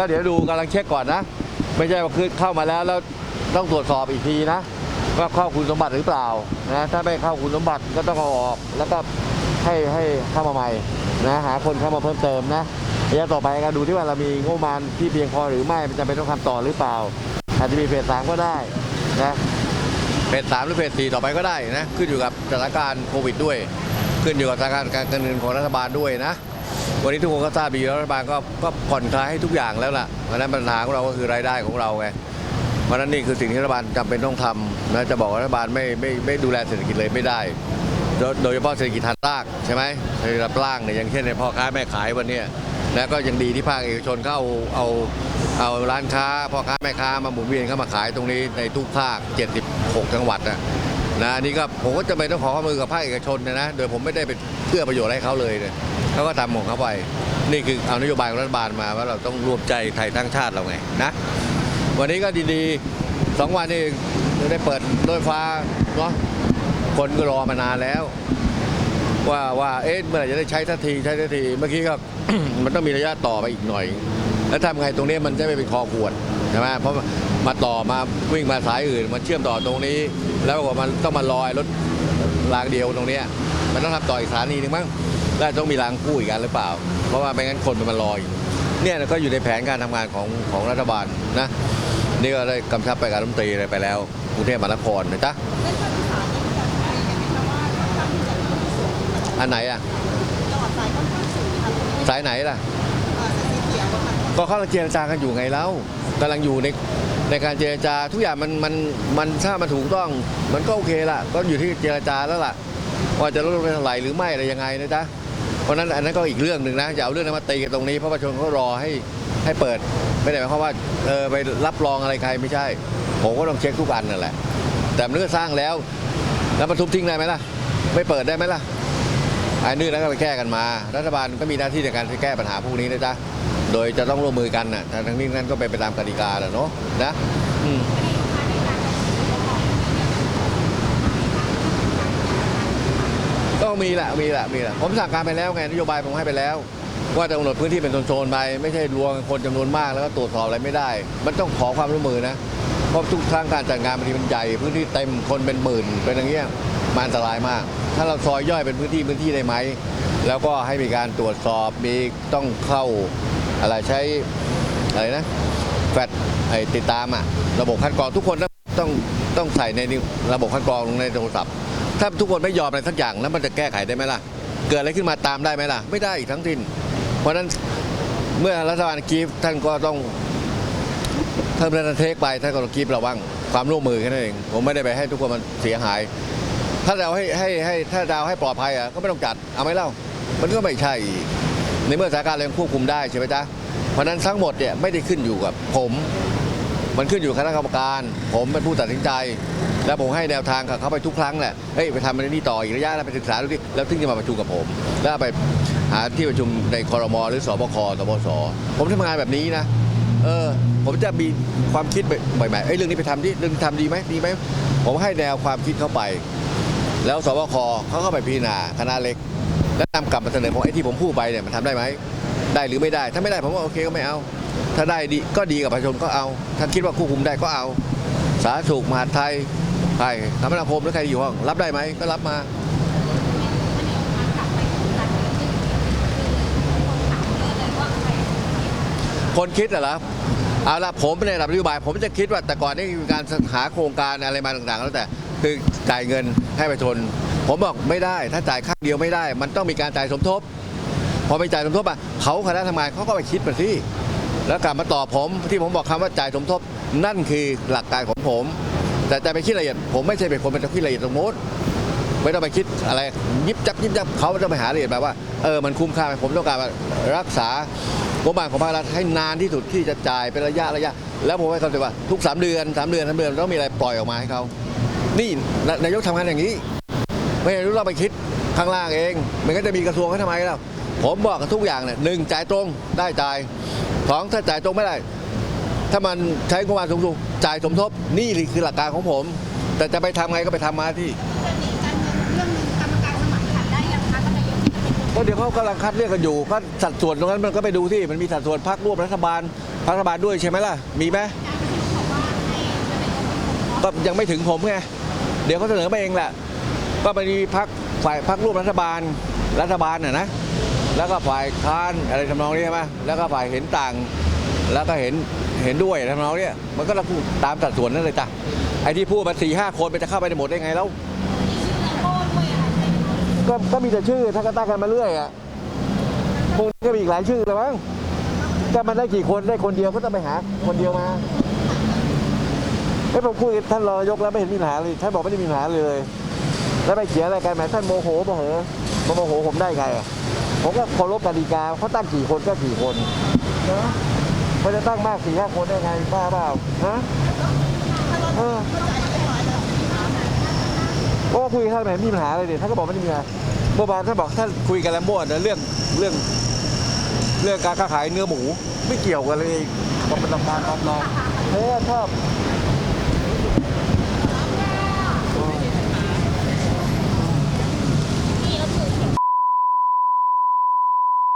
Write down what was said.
ก็เดี๋ยวดูกำลังเช็คก่อนนะ ไม่ใช่ว่าคือเข้ามาแล้วแล้วต้องตรวจสอบอีกทีนะว่าเข้าคุณสมบัติหรือเปล่านะถ้าไม่เข้าคุณสมบัติก็ต้องเอาออก แล้วก็ให้ให้เข้ามาใหม่นะหาคนเข้ามาเพิ่มเติมนะระยะต่อไปก็ดูที่ว่าเรามีงบประมาณที่เพียงพอหรือไม่มันจะเป็นต้องทำต่อหรือเปล่า อาจจะมีเฟสสามก็ได้นะเฟสสามหรือเฟสสี่ต่อไปก็ได้นะขึ้นอยู่กับสถานการณ์โควิดด้วย ขึ้นอยู่กับสถานการณ์การเงินของรัฐบาลด้วยนะ วันนี้ทุกคนก็ทราบดีรัฐบาลก็ก็ผ่อนคลายให้ทุกอย่างแล้วล่ะเพราะฉะนั้นปัญหาของเราก็คือรายได้ของเราไงเพราะฉะนั้นนี่คือสิ่งที่รัฐบาลจำเป็นต้องทำนะจะบอกว่ารัฐบาลไม่ไม่ไม่ดูแลเศรษฐกิจเลยไม่ได้ โดยเฉพาะเศรษฐกิจฐานรากใช่ไหมเศรษฐกิจล่างเนี่ยอย่างเช่นในพ่อค้าแม่ขายวันนี้ยนะก็ยังดีที่ภาคเอกชนเข้าเอาเอาร้านค้าพ่อค้าแม่ค้ามาหมุนเวียนเข้ามาขายตรงนี้ในทุกภาค 76 จังหวัดนะ นะนี่ก็ผมก็จะไม่ต้องขอความมือกับภาคเอกชนนะนะ โดยผมไม่ได้ไปเพื่อประโยชน์ให้เขาเลยเนี่ยเขาก็ทำของเขาไป นี่คือเอานโยบายของรัฐบาลมาว่าเราต้องรวมใจไทยทั้งชาติเราไงนะวันนี้ก็ดีๆสองวันนี้ได้เปิดรถไฟฟ้าเนาะคนก็รอมานานแล้ว ว่าว่าเอ๊ะเมื่อไหร่จะได้ใช้ทันทีใช้ทันทีเมื่อกี้ก็มันต้องมีระยะต่อไปอีกหน่อย แล้วทำไงตรงนี้มันจะไม่เป็นคอขวดใช่ไหมเพราะ มาต่อมาวิ่งมาสายอื่นมันเชื่อมต่อตรงนี้ แล้วก็มันต้องมาลอยรถรางเดียวตรงเนี้ยมันต้องทำต่ออีกสถานีหนึงมั้งแล้วต้องมีรางคู่อีกกันหรือเปล่า เพราะว่าไม่งั้นคนมันมาลอยเนี่ยก็อยู่ในแผนการทำงานของของรัฐบาลนะนี่ก็ได้กำชับไปกับรัฐมนตรีอะไรไปแล้วกรุงเทพมหานครนะจ๊ะเส้นทางที่สามเนี่ยมีการอะไรกันไหมคะว่าทางที่จะมีสูงอันไหนอะตลอดสายค่อนข้างสูงค่ะตรงนี้สายไหนล่ะเอ่อสายสีเขียวอะค่ะก็เขากำลังเจรจากันอยู่ไงแล้ว กำลังอยู่ในในการเจรจาทุกอย่างมันมันมันถ้ามันถูกต้อง มันก็โอเคละก็อยู่ที่เจรจาแล้วล่ะว่าจะลดลงไปเท่าไหร่หรือไม่อะไรยังไงนะจ๊ะเพราะนั้นอันนั้นก็อีกเรื่องหนึ่งนะอย่าเอาเรื่องนั้นมาตีกันตรงนี้เพราะประชาชนเขารอให้ให้เปิด ไม่ได้หมายความว่าเออไปรับรองอะไรใครไม่ใช่ ผมก็ต้องเช็คทุกอันนั่นแหละ แต่มันก็สร้างแล้ว แล้วมาทุบทิ้งได้ไหมล่ะ ไม่เปิดได้ไหมล่ะไอ้นี่แล้วก็ไปแก้กันมา รัฐบาลก็มีหน้าที่ในการไปแก้ปัญหาพวกนี้นะจ๊ะ โดยจะต้องร่วมมือกันนะแต่ทั้งนี้นั้นก็เป็นไปตามกติกาแหละเนาะนะก็มีแหละมีแหละมีแหละผมสั่งการไปแล้วไงนโยบายผมให้ไปแล้ว ว่าจะกำหนดพื้นที่เป็นโซนๆไปไม่ใช่รวมคนจำนวนมากแล้วก็ตรวจสอบอะไรไม่ได้ มันต้องขอความร่วมมือนะเพราะทุกครั้งการจัดงานบางทีมันใหญ่พื้นที่เต็มคนเป็นหมื่นเป็นอย่างเงี้ยมันอันตรายมาก ถ้าเราซอยย่อยเป็นพื้นที่พื้นที่ได้ไหมแล้วก็ให้มีการตรวจสอบมีต้องเข้า อะไรใช้อะไรนะแฟดไอติดตามอะระบบคัดกรองทุกคนต้องต้องใส่ในระบบคัดกรองลงในโทรศัพท์ ถ้าทุกคนไม่ยอมอะไรสักอย่างแล้วมันจะแก้ไขได้ไหมล่ะ เกิดอะไรขึ้นมาตามได้ไหมล่ะ ไม่ได้อีกทั้งสิ้น เพราะฉะนั้นเมื่อรัฐบาลกีฟท่านก็ต้องถ้าเป็นเทคไปท่านก็ต้องกีบระวังความร่วมมือแค่นั้นเองผมไม่ได้ไปให้ทุกคนมันเสียหาย ถ้าจะเอาให้ให้ให้ถ้าจะเอาให้ปลอดภัยอะก็ไม่ต้องจัดเอาไหมเล่า มันก็ไม่ใช่อีก ในเมื่อสถานการณ์เรายังควบคุมได้ใช่ไหมจ๊ะเพราะนั้นทั้งหมดเนี่ยไม่ได้ขึ้นอยู่กับผม มันขึ้นอยู่คณะกรรมการ ผมเป็นผู้ตัดสินใจ แล้วผมให้แนวทางกับเขาไปทุกครั้งแหละเฮ้ยไปทำอันนี้ต่ออีกระยะแล้วไปศึกษาดูดิแล้วถึงจะมาประชุมกับผม แล้วไปหาที่ประชุมในคอรมอหรือสบคสบสผมทำงานแบบนี้นะเออผมจะมีความคิดใหม่ๆเอ้ยเรื่องนี้ไปทำดิเรื่องทำดีไหมดีไหมผมให้แนวความคิดเข้าไป แล้วสบคเขาก็ไปพิจารณาคณะเล็ก แล้วนำกลับมาเสนอผมไอ้ที่ผมพูดไปเนี่ยมันทำได้ไหมได้หรือไม่ได้ ถ้าไม่ได้ผมว่าโอเคก็ไม่เอา ถ้าได้ดีก็ดีกับประชาชนก็เอา ถ้าคิดว่าควบคุมได้ก็เอา สาธารณสุขมหาดไทยใครคมนาคมหรือใครอยู่ห้อง รับได้ไหมก็รับมาคนคิดเหรอเอาละผมในระดับนโยบาย ผมจะคิดว่าแต่ก่อนนี่มีการหาโครงการอะไรมาต่างๆ แล้วแต่คือจ่ายเงินให้ประชาชน ผมบอกไม่ได้ถ้าจ่ายครั้งเดียวไม่ได้ มันต้องมีการจ่ายสมทบ พอไปจ่ายสมทบอะเขาคณะทำงานเขาก็ไปคิดมาที่แล้วกลับมาตอบผมที่ผมบอกคำว่าจ่ายสมทบ นั่นคือหลักการของผม แต่จะไปคิดละเอียดผมไม่ใช่เป็นคนเป็นคิดละเอียดสมมติไม่ต้องไปคิดอะไรยิบจับยิบจับเขาจะไปหาละเอียดแบบว่าเออมันคุ้มค่าไหมผมต้องการรักษางบประมาณของภาครัฐให้นานที่สุดที่จะจ่ายเป็นระยะระยะ แล้วผมให้เขาใจว่าทุก 3 เดือน 3 เดือน3เดือนต้องมีอะไรปล่อยออกมาให้เขานี่นายกทำงานอย่างนี้ ไม่รู้เราไปคิดข้างล่างเอง มันก็จะมีกระทรวงเขาทำไมแล้วผมบอกกับทุกอย่างเนี่ยหนึ่งจ่ายตรงได้จ่ายสองถ้าจ่ายตรงไม่ได้ ถ้ามันใช้งบประมาณสูงๆจ่ายสมทบนี่คือหลักการของผม แต่จะไปทำไงก็ไปทำมาที่เรื่องนี้การเงินเรื่องหนึงกรรมการสมัครขัดได้ยังคะท่านนายกที่จะเป็นคนก็เดี๋ยวเขากำลังคัดเลือกกันอยู่ก็สัดส่วนตรงนั้นมันก็ไปดูที่มันมีสัดส่วนพรรคร่วมรัฐบาลรัฐบาลด้วยใช่ไหมล่ะมีไหมก็ยังไม่ถึงผมไงเดี๋ยวเขาเสนอมาเองแหละ ก็มีพักฝ่ายพักร่วมรัฐบาลรัฐบาลน่ะนะแล้วก็ฝ่ายค้านอะไรทำนองนี้ใช่ไหมแล้วก็ฝ่ายเห็นต่าง แล้วก็เห็นเห็นด้วยทำนองนี้มันก็ต้องพูดตามสัดส่วนนั่นเลยจ้ะไอ้ที่พูดมาสี่ห้าคนมันจะเข้าไปในหมดได้ไงแล้วก็ก็มีแต่ชื่อถ้าก็ตั้งกันมาเรื่อยอะพวกนี้ก็มีอีกหลายชื่อแล้วมั้งก็มันได้กี่คนได้คนเดียวก็ต้องไปหาคนเดียวมาไม่ผมคุยท่านรอยกแล้วไม่เห็นมีปัญหาเลยท่านบอกไม่ได้มีปัญหาเลย แล้วไปเขียนอะไรกันแหมท่านโมโหโมโหมโมโหผมได้ไงผมก็เคารพกติกาเขาตั้งกี่คนก็กี่คนเขาจะตั้งมากสี่ห้าคนได้ไงบ้าเปล่าฮะเออเพราะว่าคุยท่านไหนมีปัญหาอะไรเนี่ยท่านก็บอกไม่มีปัญหาเมื่อวานท่านบอกท่านคุยกันแล้วมั่วนเรื่องเรื่อง เรื่องการค้าขายเนื้อหมู ไม่เกี่ยวกันเลยผมเป็นลำพานความลองเฮ้ยชอบ